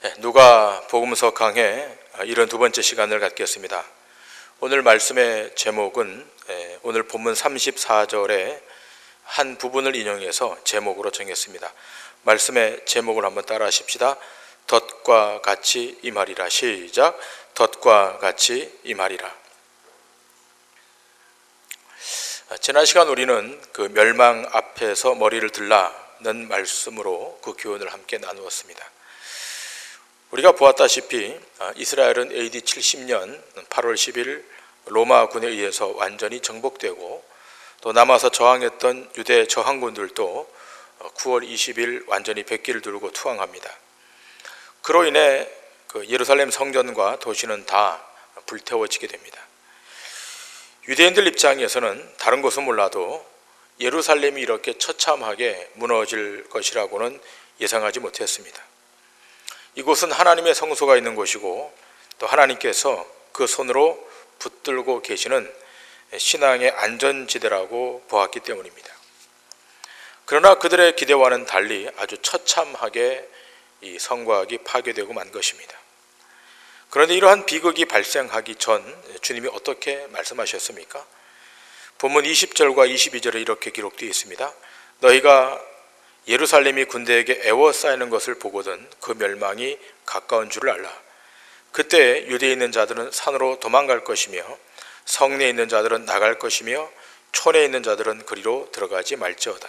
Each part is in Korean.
네, 누가 복음서 강해 이런 두 번째 시간을 갖겠습니다. 오늘 말씀의 제목은 예, 오늘 본문 34절의 한 부분을 인용해서 제목으로 정했습니다. 말씀의 제목을 한번 따라 하십시다. 덫과 같이 임하리라. 시작. 덫과 같이 임하리라. 지난 시간 우리는 그 멸망 앞에서 머리를 들라는 말씀으로 그 교훈을 함께 나누었습니다. 우리가 보았다시피 아, 이스라엘은 AD 70년 8월 10일 로마군에 의해서 완전히 정복되고 또 남아서 저항했던 유대 저항군들도 9월 20일 완전히 백기를 들고 투항합니다. 그로 인해 그 예루살렘 성전과 도시는 다 불태워지게 됩니다. 유대인들 입장에서는 다른 것은 몰라도 예루살렘이 이렇게 처참하게 무너질 것이라고는 예상하지 못했습니다. 이곳은 하나님의 성소가 있는 곳이고 또 하나님께서 그 손으로 붙들고 계시는 신앙의 안전지대라고 보았기 때문입니다. 그러나 그들의 기대와는 달리 아주 처참하게 이 성곽이 파괴되고 만 것입니다. 그런데 이러한 비극이 발생하기 전 주님이 어떻게 말씀하셨습니까? 본문 20절과 22절에 이렇게 기록되어 있습니다. 너희가 예루살렘이 군대에게 애워싸이는 것을 보거든 그 멸망이 가까운 줄을 알라. 그때 유대에 있는 자들은 산으로 도망갈 것이며 성내에 있는 자들은 나갈 것이며 촌에 있는 자들은 그리로 들어가지 말지어다.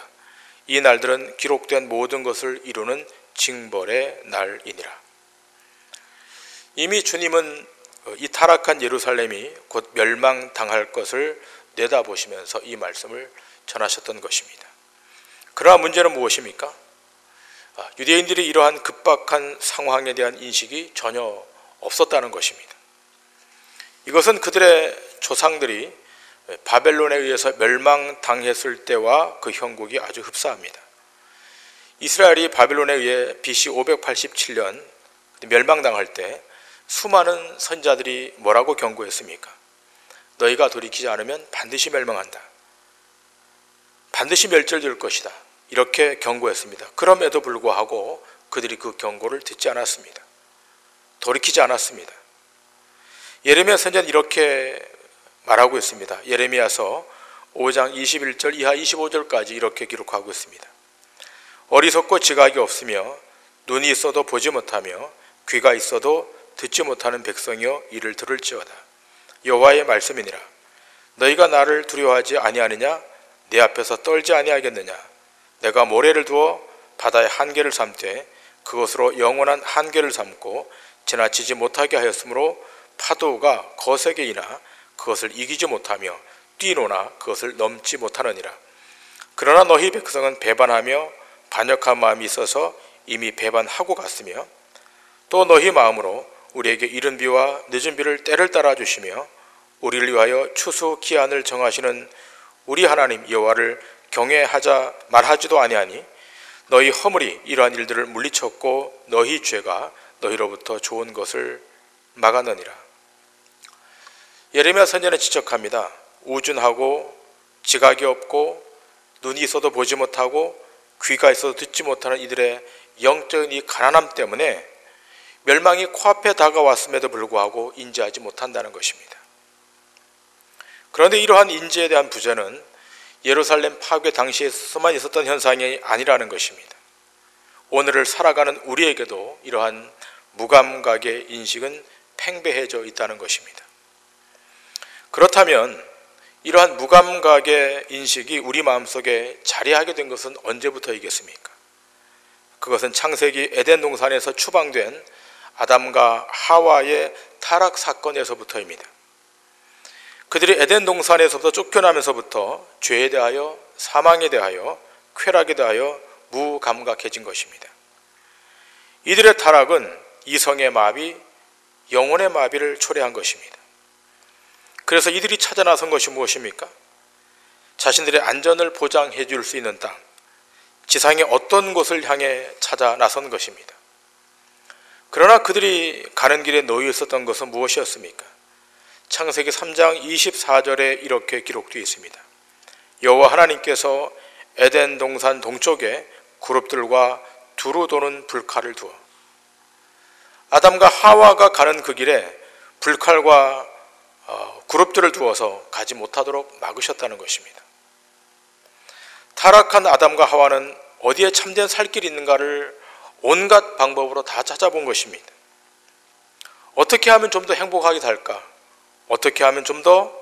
이 날들은 기록된 모든 것을 이루는 징벌의 날이니라. 이미 주님은 이 타락한 예루살렘이 곧 멸망당할 것을 내다보시면서 이 말씀을 전하셨던 것입니다. 그러나 문제는 무엇입니까? 아, 유대인들이 이러한 급박한 상황에 대한 인식이 전혀 없었다는 것입니다. 이것은 그들의 조상들이 바벨론에 의해서 멸망당했을 때와 그 형국이 아주 흡사합니다. 이스라엘이 바벨론에 의해 BC 587년 멸망당할 때 수많은 선자들이 뭐라고 경고했습니까? 너희가 돌이키지 않으면 반드시 멸망한다. 반드시 멸절될 것이다. 이렇게 경고했습니다. 그럼에도 불구하고 그들이 그 경고를 듣지 않았습니다. 돌이키지 않았습니다. 예레미야 선지자는 이렇게 말하고 있습니다. 예레미야서 5장 21절 이하 25절까지 이렇게 기록하고 있습니다. 어리석고 지각이 없으며 눈이 있어도 보지 못하며 귀가 있어도 듣지 못하는 백성이여 이를 들을지어다. 여호와의 말씀이니라. 너희가 나를 두려워하지 아니하느냐? 내 앞에서 떨지 아니하겠느냐? 내가 모래를 두어 바다의 한계를 삼되 그것으로 영원한 한계를 삼고 지나치지 못하게 하였으므로 파도가 거세게 이나 그것을 이기지 못하며 뛰노나 그것을 넘지 못하느니라. 그러나 너희 백성은 배반하며 반역한 마음이 있어서 이미 배반하고 갔으며 또 너희 마음으로 우리에게 이른 비와 늦은 비를 때를 따라 주시며 우리를 위하여 추수 기한을 정하시는 우리 하나님 여호와를 경외하자 말하지도 아니하니 너희 허물이 이러한 일들을 물리쳤고 너희 죄가 너희로부터 좋은 것을 막아느니라. 예레미야 선전에 지적합니다. 우준하고 지각이 없고 눈이 있어도 보지 못하고 귀가 있어도 듣지 못하는 이들의 영적인 이 가난함 때문에 멸망이 코앞에 다가왔음에도 불구하고 인지하지 못한다는 것입니다. 그런데 이러한 인지에 대한 부재는 예루살렘 파괴 당시에서만 있었던 현상이 아니라는 것입니다. 오늘을 살아가는 우리에게도 이러한 무감각의 인식은 팽배해져 있다는 것입니다. 그렇다면 이러한 무감각의 인식이 우리 마음속에 자리하게 된 것은 언제부터이겠습니까? 그것은 창세기 에덴 동산에서 추방된 아담과 하와의 타락 사건에서부터입니다. 그들이 에덴 동산에서부터 쫓겨나면서부터 죄에 대하여 사망에 대하여 쾌락에 대하여 무감각해진 것입니다. 이들의 타락은 이성의 마비, 영혼의 마비를 초래한 것입니다. 그래서 이들이 찾아 나선 것이 무엇입니까? 자신들의 안전을 보장해 줄 수 있는 땅, 지상의 어떤 곳을 향해 찾아 나선 것입니다. 그러나 그들이 가는 길에 놓여 있었던 것은 무엇이었습니까? 창세기 3장 24절에 이렇게 기록되어 있습니다. 여호와 하나님께서 에덴 동산 동쪽에 그룹들과 두루 도는 불칼을 두어 아담과 하와가 가는 그 길에 불칼과 어, 그룹들을 두어서 가지 못하도록 막으셨다는 것입니다. 타락한 아담과 하와는 어디에 참된 살 길이 있는가를 온갖 방법으로 다 찾아본 것입니다. 어떻게 하면 좀 더 행복하게 살까? 어떻게 하면 좀 더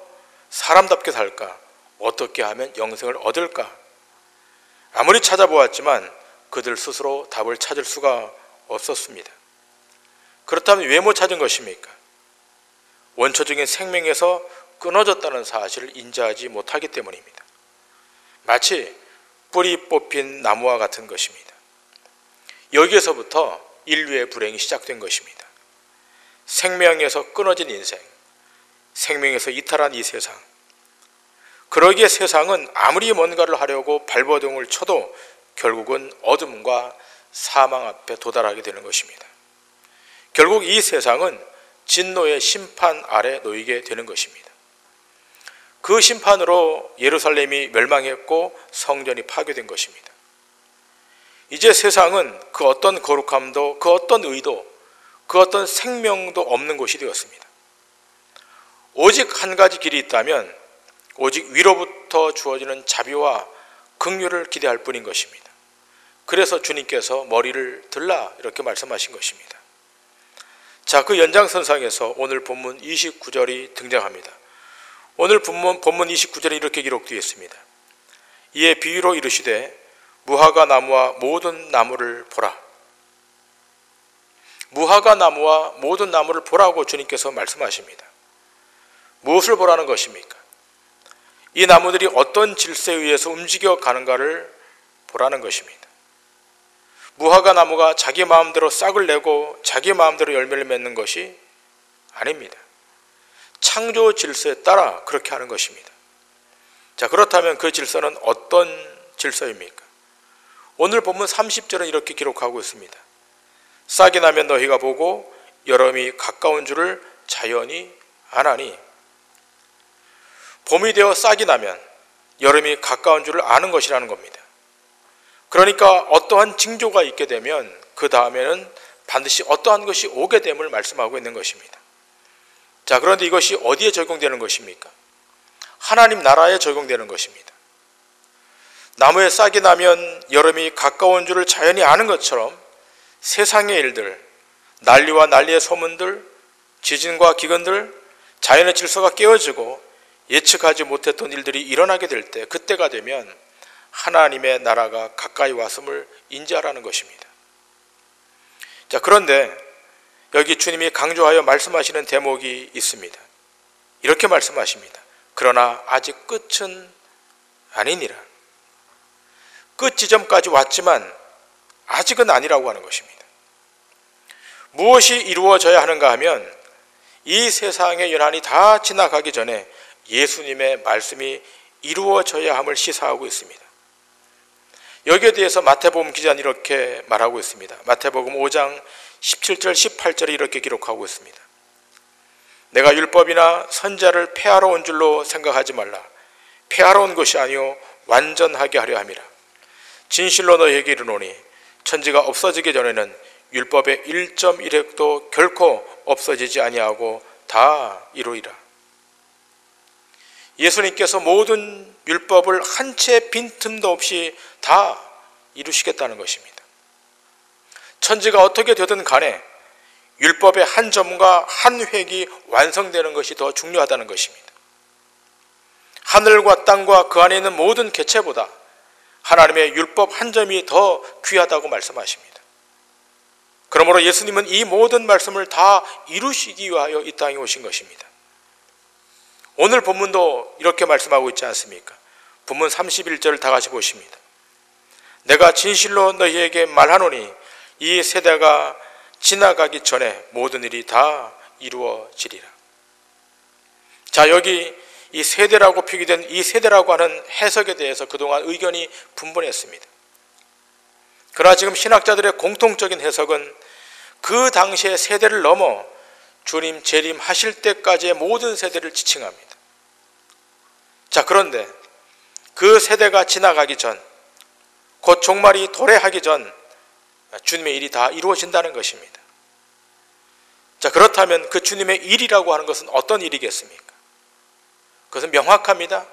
사람답게 살까? 어떻게 하면 영생을 얻을까? 아무리 찾아보았지만 그들 스스로 답을 찾을 수가 없었습니다. 그렇다면 왜 못 찾은 것입니까? 원초적인 생명에서 끊어졌다는 사실을 인지하지 못하기 때문입니다. 마치 뿌리 뽑힌 나무와 같은 것입니다. 여기에서부터 인류의 불행이 시작된 것입니다. 생명에서 끊어진 인생, 생명에서 이탈한 이 세상. 그러기에 세상은 아무리 뭔가를 하려고 발버둥을 쳐도 결국은 어둠과 사망 앞에 도달하게 되는 것입니다. 결국 이 세상은 진노의 심판 아래 놓이게 되는 것입니다. 그 심판으로 예루살렘이 멸망했고 성전이 파괴된 것입니다. 이제 세상은 그 어떤 거룩함도 그 어떤 의도 그 어떤 생명도 없는 곳이 되었습니다. 오직 한 가지 길이 있다면 오직 위로부터 주어지는 자비와 긍휼을 기대할 뿐인 것입니다. 그래서 주님께서 머리를 들라 이렇게 말씀하신 것입니다. 자, 그 연장선상에서 오늘 본문 29절이 등장합니다. 오늘 본문, 본문 29절에 이렇게 기록되어 있습니다. 이에 비유로 이르시되 무화과 나무와 모든 나무를 보라. 무화과 나무와 모든 나무를 보라고 주님께서 말씀하십니다. 무엇을 보라는 것입니까? 이 나무들이 어떤 질서에 의해서 움직여 가는가를 보라는 것입니다. 무화과 나무가 자기 마음대로 싹을 내고 자기 마음대로 열매를 맺는 것이 아닙니다. 창조 질서에 따라 그렇게 하는 것입니다. 자, 그렇다면 그 질서는 어떤 질서입니까? 오늘 본문 30절은 이렇게 기록하고 있습니다. 싹이 나면 너희가 보고 여름이 가까운 줄을 자연히 아나니 봄이 되어 싹이 나면 여름이 가까운 줄을 아는 것이라는 겁니다. 그러니까 어떠한 징조가 있게 되면 그 다음에는 반드시 어떠한 것이 오게 됨을 말씀하고 있는 것입니다. 자, 그런데 이것이 어디에 적용되는 것입니까? 하나님 나라에 적용되는 것입니다. 나무에 싹이 나면 여름이 가까운 줄을 자연히 아는 것처럼 세상의 일들, 난리와 난리의 소문들, 지진과 기근들, 자연의 질서가 깨어지고 예측하지 못했던 일들이 일어나게 될 때, 그때가 되면 하나님의 나라가 가까이 왔음을 인지하라는 것입니다. 자, 그런데 여기 주님이 강조하여 말씀하시는 대목이 있습니다. 이렇게 말씀하십니다. 그러나 아직 끝은 아니니라. 끝 지점까지 왔지만 아직은 아니라고 하는 것입니다. 무엇이 이루어져야 하는가 하면 이 세상의 연한이 다 지나가기 전에 예수님의 말씀이 이루어져야 함을 시사하고 있습니다. 여기에 대해서 마태복음 기자는 이렇게 말하고 있습니다. 마태복음 5장 17절 18절에 이렇게 기록하고 있습니다. 내가 율법이나 선자를 폐하러 온 줄로 생각하지 말라. 폐하러 온 것이 아니요 완전하게 하려 함이라. 진실로 너희에게 이르노니 천지가 없어지기 전에는 율법의 1.1획도 결코 없어지지 아니하고 다 이루리라. 예수님께서 모든 율법을 한 채 빈틈도 없이 다 이루시겠다는 것입니다. 천지가 어떻게 되든 간에 율법의 한 점과 한 획이 완성되는 것이 더 중요하다는 것입니다. 하늘과 땅과 그 안에 있는 모든 개체보다 하나님의 율법 한 점이 더 귀하다고 말씀하십니다. 그러므로 예수님은 이 모든 말씀을 다 이루시기 위하여 이 땅에 오신 것입니다. 오늘 본문도 이렇게 말씀하고 있지 않습니까? 본문 31절을 다 같이 보십니다. 내가 진실로 너희에게 말하노니 이 세대가 지나가기 전에 모든 일이 다 이루어지리라. 자, 여기 이 세대라고 표기된 이 세대라고 하는 해석에 대해서 그동안 의견이 분분했습니다. 그러나 지금 신학자들의 공통적인 해석은 그 당시의 세대를 넘어 주님 재림하실 때까지의 모든 세대를 지칭합니다. 자, 그런데 그 세대가 지나가기 전, 곧 종말이 도래하기 전 주님의 일이 다 이루어진다는 것입니다. 자, 그렇다면 그 주님의 일이라고 하는 것은 어떤 일이겠습니까? 그것은 명확합니다.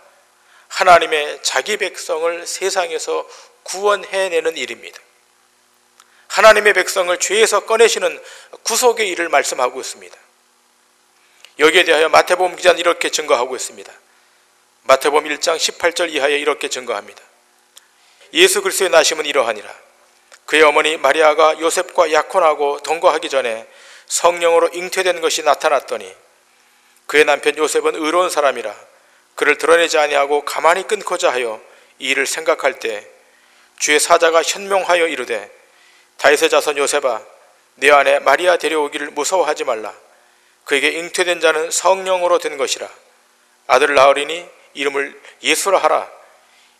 하나님의 자기 백성을 세상에서 구원해내는 일입니다. 하나님의 백성을 죄에서 꺼내시는 구속의 일을 말씀하고 있습니다. 여기에 대하여 마태복음 기자는 이렇게 증거하고 있습니다. 마태복음 1장 18절 이하에 이렇게 증거합니다. 예수 그리스도의 나심은 이러하니라. 그의 어머니 마리아가 요셉과 약혼하고 동거하기 전에 성령으로 잉태된 것이 나타났더니 그의 남편 요셉은 의로운 사람이라 그를 드러내지 아니하고 가만히 끊고자 하여 이 일을 생각할 때 주의 사자가 현명하여 이르되 다윗의 자손 요셉아 내 안에 마리아 데려오기를 무서워하지 말라 그에게 잉태된 자는 성령으로 된 것이라 아들을 낳으리니 이름을 예수라 하라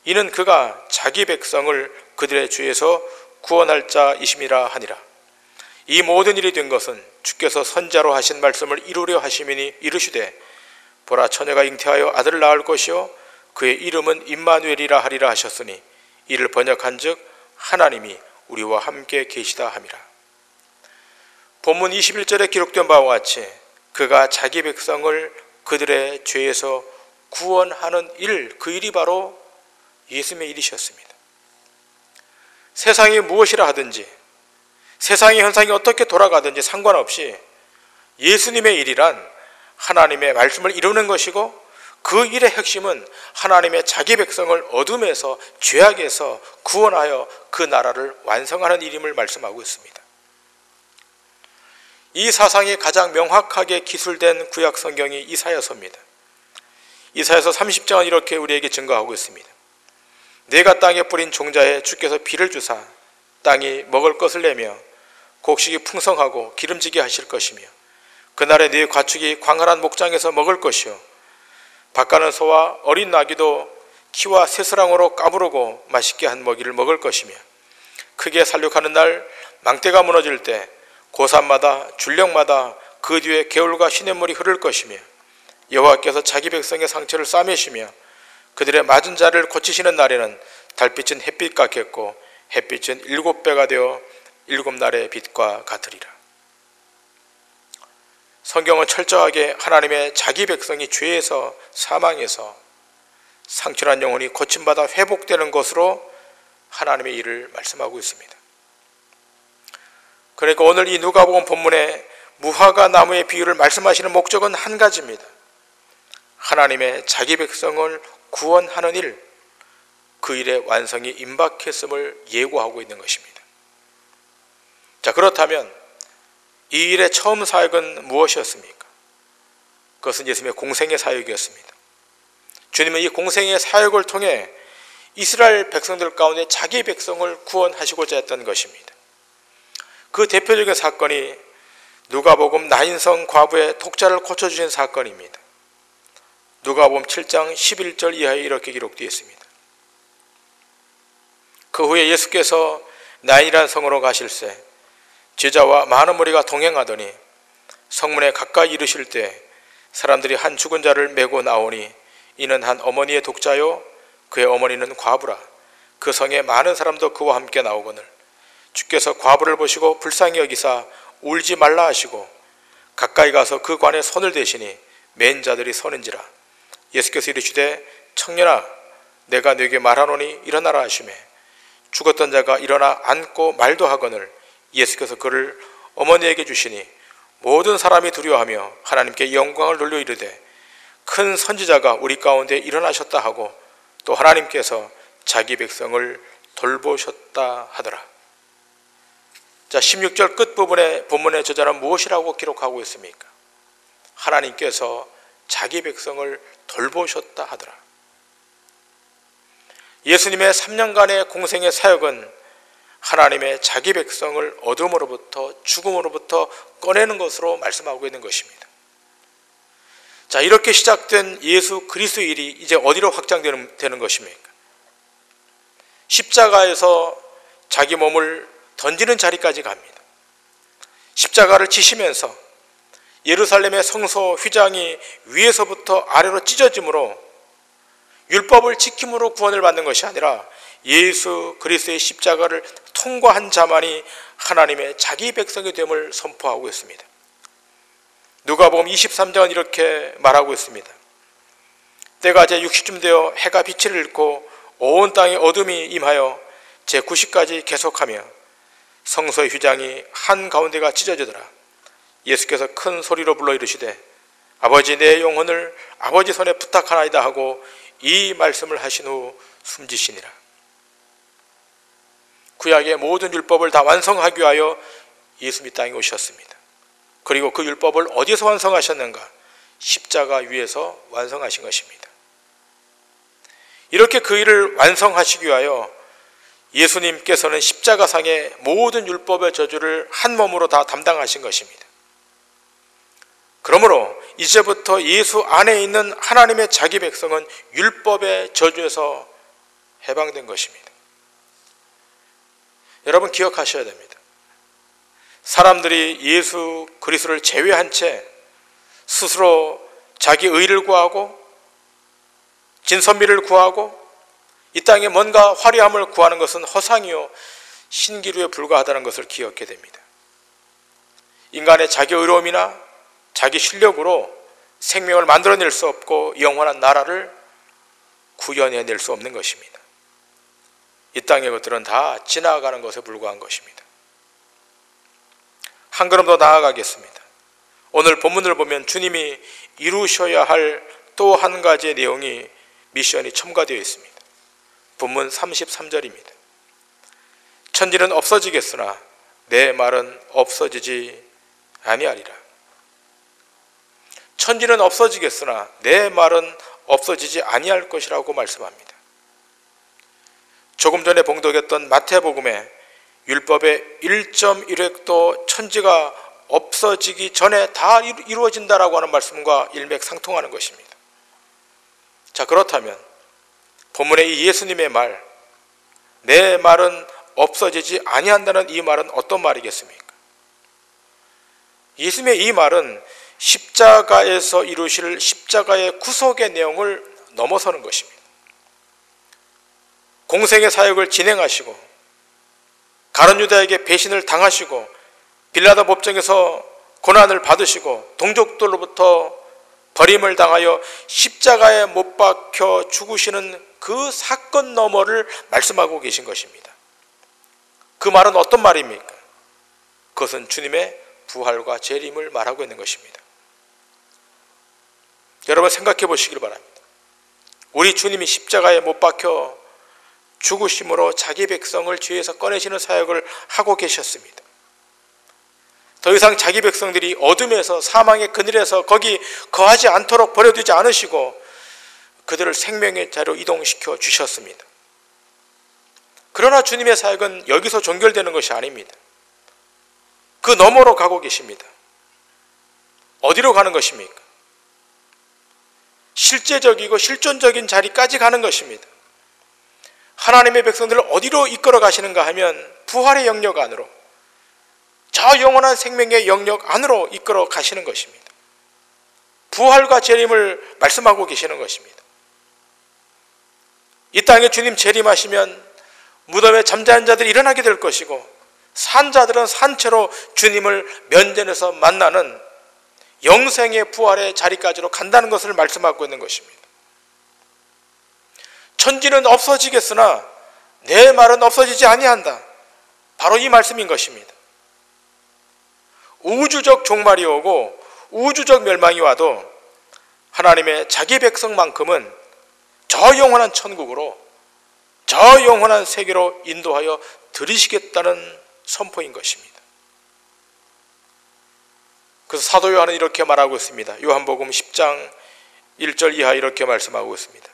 이는 그가 자기 백성을 그들의 죄에서 구원할 자이심이라 하니라 이 모든 일이 된 것은 주께서 선자로 하신 말씀을 이루려 하심이니 이르시되 보라 처녀가 잉태하여 아들을 낳을 것이요 그의 이름은 임마누엘이라 하리라 하셨으니 이를 번역한즉 하나님이 우리와 함께 계시다 함이라. 본문 21절에 기록된 바와 같이 그가 자기 백성을 그들의 죄에서 구원하는 일, 그 일이 바로 예수님의 일이셨습니다. 세상이 무엇이라 하든지 세상의 현상이 어떻게 돌아가든지 상관없이 예수님의 일이란 하나님의 말씀을 이루는 것이고 그 일의 핵심은 하나님의 자기 백성을 어둠에서 죄악에서 구원하여 그 나라를 완성하는 일임을 말씀하고 있습니다. 이 사상이 가장 명확하게 기술된 구약 성경이 이사야서입니다. 이사야서 30장은 이렇게 우리에게 증거하고 있습니다. 내가 땅에 뿌린 종자에 주께서 비를 주사 땅이 먹을 것을 내며 곡식이 풍성하고 기름지게 하실 것이며 그날에 네 가축이 광활한 목장에서 먹을 것이요 밭가는 소와 어린 나귀도 키와 새스랑으로 까부르고 맛있게 한 먹이를 먹을 것이며 크게 살육하는 날 망대가 무너질 때 고산마다 줄령마다 그 뒤에 개울과 시냇물이 흐를 것이며 여호와께서 자기 백성의 상처를 싸매시며 그들의 맞은 자를 고치시는 날에는 달빛은 햇빛 같겠고 햇빛은 일곱 배가 되어 일곱 날의 빛과 같으리라. 성경은 철저하게 하나님의 자기 백성이 죄에서 사망해서 상처난 영혼이 고침받아 회복되는 것으로 하나님의 일을 말씀하고 있습니다. 그러니까 오늘 이 누가복음 본문에 무화과 나무의 비유를 말씀하시는 목적은 한 가지입니다. 하나님의 자기 백성을 구원하는 일, 그 일의 완성이 임박했음을 예고하고 있는 것입니다. 자, 그렇다면 이 일의 처음 사역은 무엇이었습니까? 그것은 예수님의 공생의 사역이었습니다. 주님은 이 공생의 사역을 통해 이스라엘 백성들 가운데 자기 백성을 구원하시고자 했던 것입니다. 그 대표적인 사건이 누가복음 나인성 과부의 독자를 고쳐주신 사건입니다. 누가복음 7장 11절 이하에 이렇게 기록되어 있습니다. 그 후에 예수께서 나인이라는 성으로 가실새 제자와 많은 무리가 동행하더니 성문에 가까이 이르실 때 사람들이 한 죽은 자를 메고 나오니 이는 한 어머니의 독자요 그의 어머니는 과부라 그 성에 많은 사람도 그와 함께 나오거늘 주께서 과부를 보시고 불쌍히 여기사 울지 말라 하시고 가까이 가서 그 관에 손을 대시니 맨 자들이 서는지라 예수께서 이르시되 청년아 내가 네게 말하노니 일어나라 하시매 죽었던 자가 일어나 앉고 말도 하거늘 예수께서 그를 어머니에게 주시니 모든 사람이 두려워하며 하나님께 영광을 돌려 이르되 큰 선지자가 우리 가운데 일어나셨다 하고 또 하나님께서 자기 백성을 돌보셨다 하더라. 자, 16절 끝부분의 본문의 저자는 무엇이라고 기록하고 있습니까? 하나님께서 자기 백성을 돌보셨다 하더라. 예수님의 3년간의 공생의 사역은 하나님의 자기 백성을 어둠으로부터 죽음으로부터 꺼내는 것으로 말씀하고 있는 것입니다. 자, 이렇게 시작된 예수 그리스도 일이 이제 어디로 확장되는 되는 것입니까? 십자가에서 자기 몸을 던지는 자리까지 갑니다. 십자가를 지시면서 예루살렘의 성소 휘장이 위에서부터 아래로 찢어짐으로 율법을 지킴으로 구원을 받는 것이 아니라 예수 그리스도의 십자가를 통과한 자만이 하나님의 자기 백성이 됨을 선포하고 있습니다. 누가복음 23장은 이렇게 말하고 있습니다. 때가 제 60쯤 되어 해가 빛을 잃고 온 땅에 어둠이 임하여 제 90까지 계속하며 성서의 휘장이 한 가운데가 찢어지더라. 예수께서 큰 소리로 불러 이르시되 아버지 내 영혼을 아버지 손에 부탁하나이다 하고 이 말씀을 하신 후 숨지시니라. 구약의 모든 율법을 다 완성하기 위하여 예수님 땅에 오셨습니다. 그리고 그 율법을 어디서 완성하셨는가? 십자가 위에서 완성하신 것입니다. 이렇게 그 일을 완성하시기 위하여 예수님께서는 십자가상의 모든 율법의 저주를 한 몸으로 다 담당하신 것입니다. 그러므로 이제부터 예수 안에 있는 하나님의 자기 백성은 율법의 저주에서 해방된 것입니다. 여러분 기억하셔야 됩니다. 사람들이 예수 그리스도를 제외한 채 스스로 자기 의를 구하고 진선미를 구하고 이 땅에 뭔가 화려함을 구하는 것은 허상이요 신기루에 불과하다는 것을 기억해야 됩니다. 인간의 자기 의로움이나 자기 실력으로 생명을 만들어낼 수 없고 영원한 나라를 구현해낼 수 없는 것입니다. 이 땅의 것들은 다 지나가는 것에 불과한 것입니다. 한 걸음 더 나아가겠습니다. 오늘 본문을 보면 주님이 이루셔야 할 또 한 가지의 내용이 미션이 첨가되어 있습니다. 본문 33절입니다. 천지는 없어지겠으나 내 말은 없어지지 아니하리라. 천지는 없어지겠으나 내 말은 없어지지 아니할 것이라고 말씀합니다. 조금 전에 봉독했던 마태복음에 율법의 1.1획도 천지가 없어지기 전에 다 이루어진다라고 하는 말씀과 일맥상통하는 것입니다. 자, 그렇다면 본문의 이 예수님의 말, 내 말은 없어지지 아니한다는 이 말은 어떤 말이겠습니까? 예수님의 이 말은 십자가에서 이루실 십자가의 구속의 내용을 넘어서는 것입니다. 공생의 사역을 진행하시고 가론 유다에게 배신을 당하시고 빌라다 법정에서 고난을 받으시고 동족들로부터 버림을 당하여 십자가에 못 박혀 죽으시는 그 사건 너머를 말씀하고 계신 것입니다. 그 말은 어떤 말입니까? 그것은 주님의 부활과 재림을 말하고 있는 것입니다. 여러분 생각해 보시길 바랍니다. 우리 주님이 십자가에 못 박혀 죽으심으로 자기 백성을 죄에서 꺼내시는 사역을 하고 계셨습니다. 더 이상 자기 백성들이 어둠에서 사망의 그늘에서 거기 거하지 않도록 버려두지 않으시고 그들을 생명의 자로 이동시켜 주셨습니다. 그러나 주님의 사역은 여기서 종결되는 것이 아닙니다. 그 너머로 가고 계십니다. 어디로 가는 것입니까? 실제적이고 실존적인 자리까지 가는 것입니다. 하나님의 백성들을 어디로 이끌어 가시는가 하면 부활의 영역 안으로 저 영원한 생명의 영역 안으로 이끌어 가시는 것입니다. 부활과 재림을 말씀하고 계시는 것입니다. 이 땅에 주님 재림하시면 무덤에 잠자는 자들이 일어나게 될 것이고 산 자들은 산채로 주님을 면전에서 만나는 영생의 부활의 자리까지로 간다는 것을 말씀하고 있는 것입니다. 천지는 없어지겠으나 내 말은 없어지지 아니한다. 바로 이 말씀인 것입니다. 우주적 종말이 오고 우주적 멸망이 와도 하나님의 자기 백성만큼은 저 영원한 천국으로 저 영원한 세계로 인도하여 들이시겠다는 선포인 것입니다. 그래서 사도 요한은 이렇게 말하고 있습니다. 요한복음 10장 1절 이하 이렇게 말씀하고 있습니다.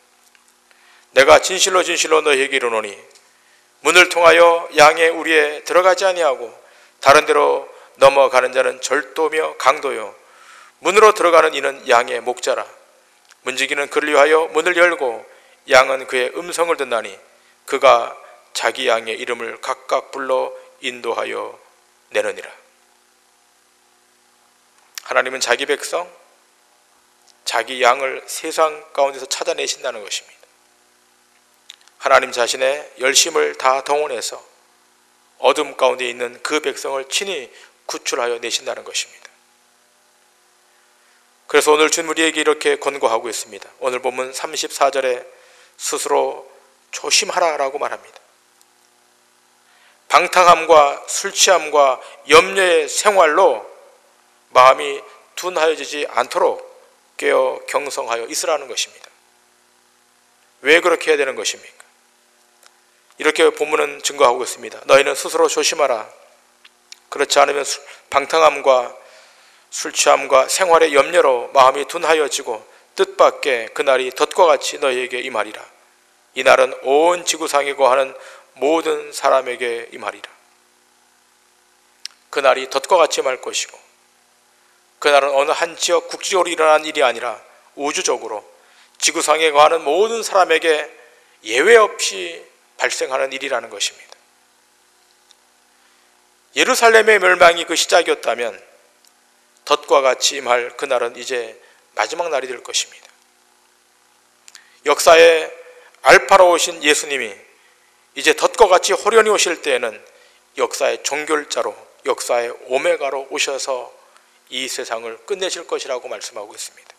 내가 진실로 진실로 너희에게 이르노니 문을 통하여 양의 우리에 들어가지 아니하고 다른 데로 넘어가는 자는 절도며 강도요 문으로 들어가는 이는 양의 목자라 문지기는 그를 위하여 문을 열고 양은 그의 음성을 듣나니 그가 자기 양의 이름을 각각 불러 인도하여 내느니라. 하나님은 자기 백성, 자기 양을 세상 가운데서 찾아내신다는 것입니다. 하나님 자신의 열심을 다 동원해서 어둠 가운데 있는 그 백성을 친히 구출하여 내신다는 것입니다. 그래서 오늘 주님 우리에게 이렇게 권고하고 있습니다. 오늘 보면 34절에 스스로 조심하라라고 말합니다. 방탕함과 술 취함과 염려의 생활로 마음이 둔하여지지 않도록 깨어 경성하여 있으라는 것입니다. 왜 그렇게 해야 되는 것입니까? 이렇게 본문은 증거하고 있습니다. 너희는 스스로 조심하라. 그렇지 않으면 방탕함과 술 취함과 생활의 염려로 마음이 둔하여지고 뜻밖의 그날이 덫과 같이 너희에게 임하리라. 이날은 온 지구상에 거하는 모든 사람에게 임하리라. 그날이 덫과 같이 말 것이고 그날은 어느 한 지역 국지적으로 일어난 일이 아니라 우주적으로 지구상에 거하는 모든 사람에게 예외 없이 발생하는 일이라는 것입니다. 예루살렘의 멸망이 그 시작이었다면 덫과 같이 임할 그날은 이제 마지막 날이 될 것입니다. 역사의 알파로 오신 예수님이 이제 덫과 같이 호련히 오실 때에는 역사의 종결자로 역사의 오메가로 오셔서 이 세상을 끝내실 것이라고 말씀하고 있습니다.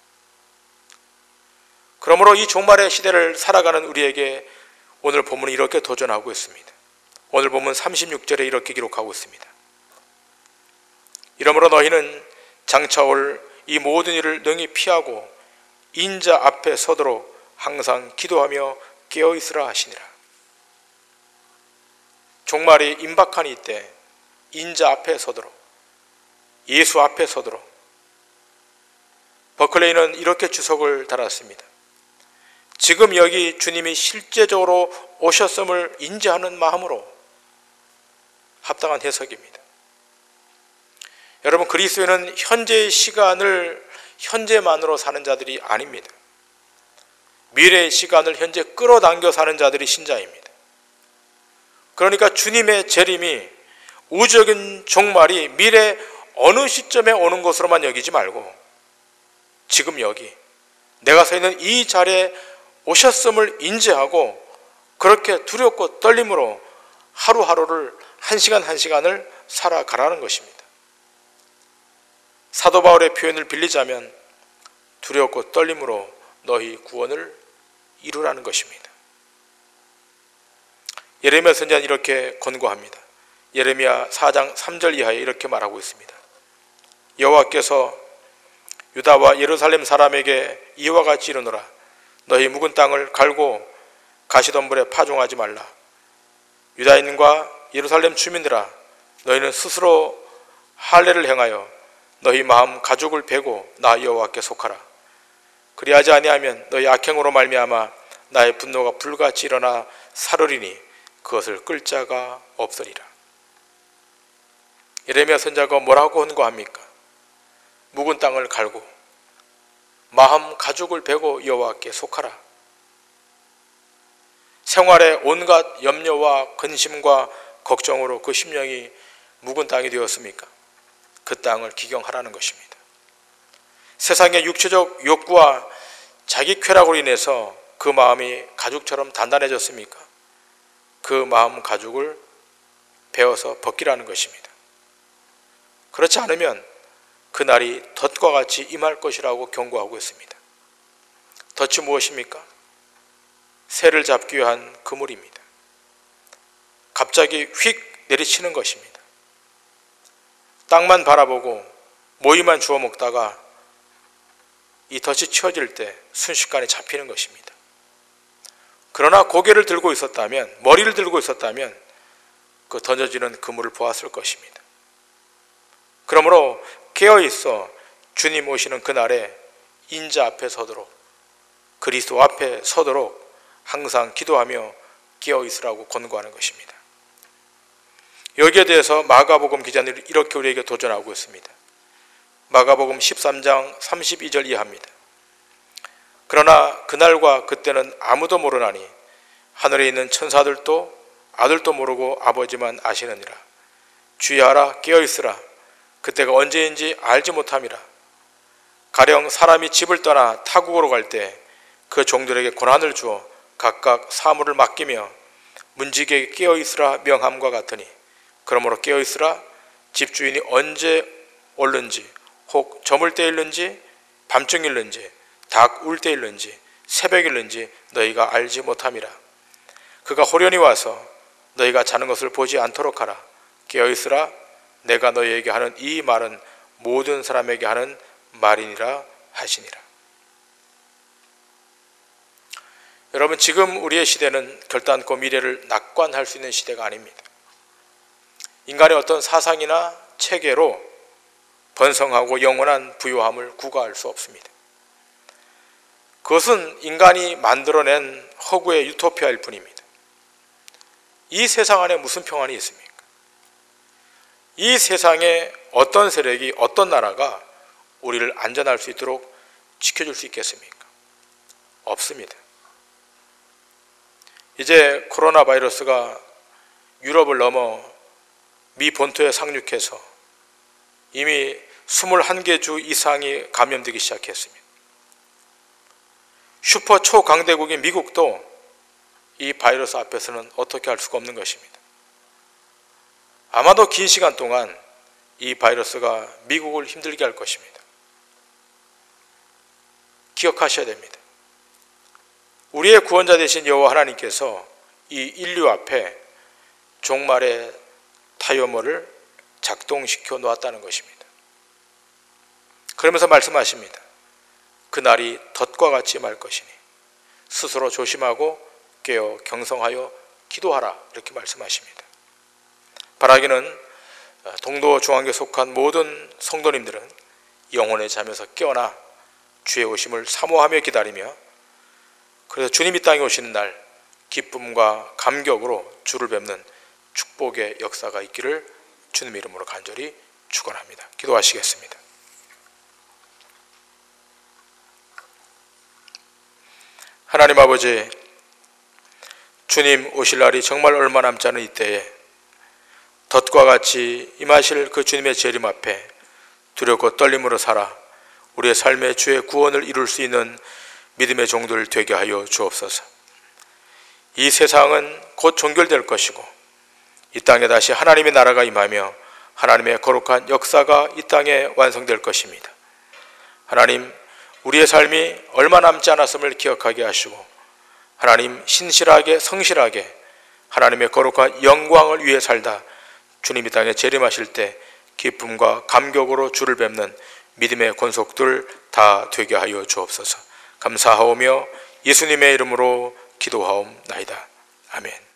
그러므로 이 종말의 시대를 살아가는 우리에게 오늘 본문은 이렇게 도전하고 있습니다. 오늘 본문 36절에 이렇게 기록하고 있습니다. 이러므로 너희는 장차올 이 모든 일을 능히 피하고 인자 앞에 서도록 항상 기도하며 깨어 있으라 하시니라. 종말이 임박한 이때 인자 앞에 서도록 예수 앞에 서도록 버클레이는 이렇게 주석을 달았습니다. 지금 여기 주님이 실제적으로 오셨음을 인지하는 마음으로 합당한 해석입니다. 여러분 그리스도는 현재의 시간을 현재만으로 사는 자들이 아닙니다. 미래의 시간을 현재 끌어당겨 사는 자들이 신자입니다. 그러니까 주님의 재림이 우주적인 종말이 미래 어느 시점에 오는 것으로만 여기지 말고 지금 여기 내가 서 있는 이 자리에 오셨음을 인지하고 그렇게 두렵고 떨림으로 하루하루를 한 시간 한 시간을 살아가라는 것입니다. 사도 바울의 표현을 빌리자면 두렵고 떨림으로 너희 구원을 이루라는 것입니다. 예레미야 선지자는 이렇게 권고합니다. 예레미야 4장 3절 이하에 이렇게 말하고 있습니다. 여호와께서 유다와 예루살렘 사람에게 이와 같이 이르노라 너희 묵은 땅을 갈고 가시덤불에 파종하지 말라 유다인과 예루살렘 주민들아 너희는 스스로 할례를 행하여 너희 마음 가죽을 베고 나 여호와께 속하라. 그리하지 아니하면 너희 악행으로 말미암아 나의 분노가 불같이 일어나 사르리니 그것을 끌 자가 없으리라. 예레미야 선자가 뭐라고 권고합니까? 묵은 땅을 갈고 마음 가죽을 베고 여호와께 속하라. 생활의 온갖 염려와 근심과 걱정으로 그 심령이 묵은 땅이 되었습니까? 그 땅을 기경하라는 것입니다. 세상의 육체적 욕구와 자기 쾌락으로 인해서 그 마음이 가죽처럼 단단해졌습니까? 그 마음 가죽을 베어서 벗기라는 것입니다. 그렇지 않으면 그날이 덫과 같이 임할 것이라고 경고하고 있습니다. 덫이 무엇입니까? 새를 잡기 위한 그물입니다. 갑자기 휙 내리치는 것입니다. 땅만 바라보고 모이만 주워 먹다가 이 덫이 치워질 때 순식간에 잡히는 것입니다. 그러나 고개를 들고 있었다면, 머리를 들고 있었다면 그 던져지는 그물을 보았을 것입니다. 그러므로 깨어 있어 주님 오시는 그날에 인자 앞에 서도록 그리스도 앞에 서도록 항상 기도하며 깨어 있으라고 권고하는 것입니다. 여기에 대해서 마가복음 기자는 이렇게 우리에게 도전하고 있습니다. 마가복음 13장 32절 이하입니다. 그러나 그날과 그때는 아무도 모르나니 하늘에 있는 천사들도 아들도 모르고 아버지만 아시느니라. 주의하라 깨어 있으라. 그때가 언제인지 알지 못함이라. 가령 사람이 집을 떠나 타국으로 갈 때 그 종들에게 권한을 주어 각각 사물을 맡기며 문지기에 깨어 있으라 명함과 같으니 그러므로 깨어 있으라 집주인이 언제 올는지 혹 저물 때 일는지 밤중일는지 닭 울 때일는지 새벽일는지 너희가 알지 못함이라. 그가 호련히 와서 너희가 자는 것을 보지 않도록 하라. 깨어 있으라 내가 너희에게 하는 이 말은 모든 사람에게 하는 말이니라 하시니라 여러분 지금 우리의 시대는 결단코 미래를 낙관할 수 있는 시대가 아닙니다. 인간의 어떤 사상이나 체계로 번성하고 영원한 부요함을 구가할 수 없습니다. 그것은 인간이 만들어낸 허구의 유토피아일 뿐입니다. 이 세상 안에 무슨 평안이 있습니까? 이 세상에 어떤 세력이 어떤 나라가 우리를 안전할 수 있도록 지켜줄 수 있겠습니까? 없습니다. 이제 코로나 바이러스가 유럽을 넘어 미 본토에 상륙해서 이미 21개 주 이상이 감염되기 시작했습니다. 슈퍼 초강대국인 미국도 이 바이러스 앞에서는 어떻게 할 수가 없는 것입니다. 아마도 긴 시간 동안 이 바이러스가 미국을 힘들게 할 것입니다. 기억하셔야 됩니다. 우리의 구원자 되신 여호와 하나님께서 이 인류 앞에 종말의 타이머를 작동시켜 놓았다는 것입니다. 그러면서 말씀하십니다. 그날이 덫과 같이 말 것이니 스스로 조심하고 깨어 경성하여 기도하라 이렇게 말씀하십니다. 바라기는 동도 중앙교에 속한 모든 성도님들은 영혼의 잠에서 깨어나 주의 오심을 사모하며 기다리며 그래서 주님이 땅에 오시는 날 기쁨과 감격으로 주를 뵙는 축복의 역사가 있기를 주님 이름으로 간절히 축원합니다. 기도하시겠습니다. 하나님 아버지 주님 오실 날이 정말 얼마 남지 않은 이때에 덫과 같이 임하실 그 주님의 재림 앞에 두렵고 떨림으로 살아 우리의 삶의 주의 구원을 이룰 수 있는 믿음의 종들 되게 하여 주옵소서. 이 세상은 곧 종결될 것이고 이 땅에 다시 하나님의 나라가 임하며 하나님의 거룩한 역사가 이 땅에 완성될 것입니다. 하나님, 우리의 삶이 얼마 남지 않았음을 기억하게 하시고 하나님 신실하게 성실하게 하나님의 거룩한 영광을 위해 살다 주님 이 땅에 재림하실 때 기쁨과 감격으로 주를 뵙는 믿음의 권속들 다 되게 하여 주옵소서. 감사하오며 예수님의 이름으로 기도하옵나이다. 아멘.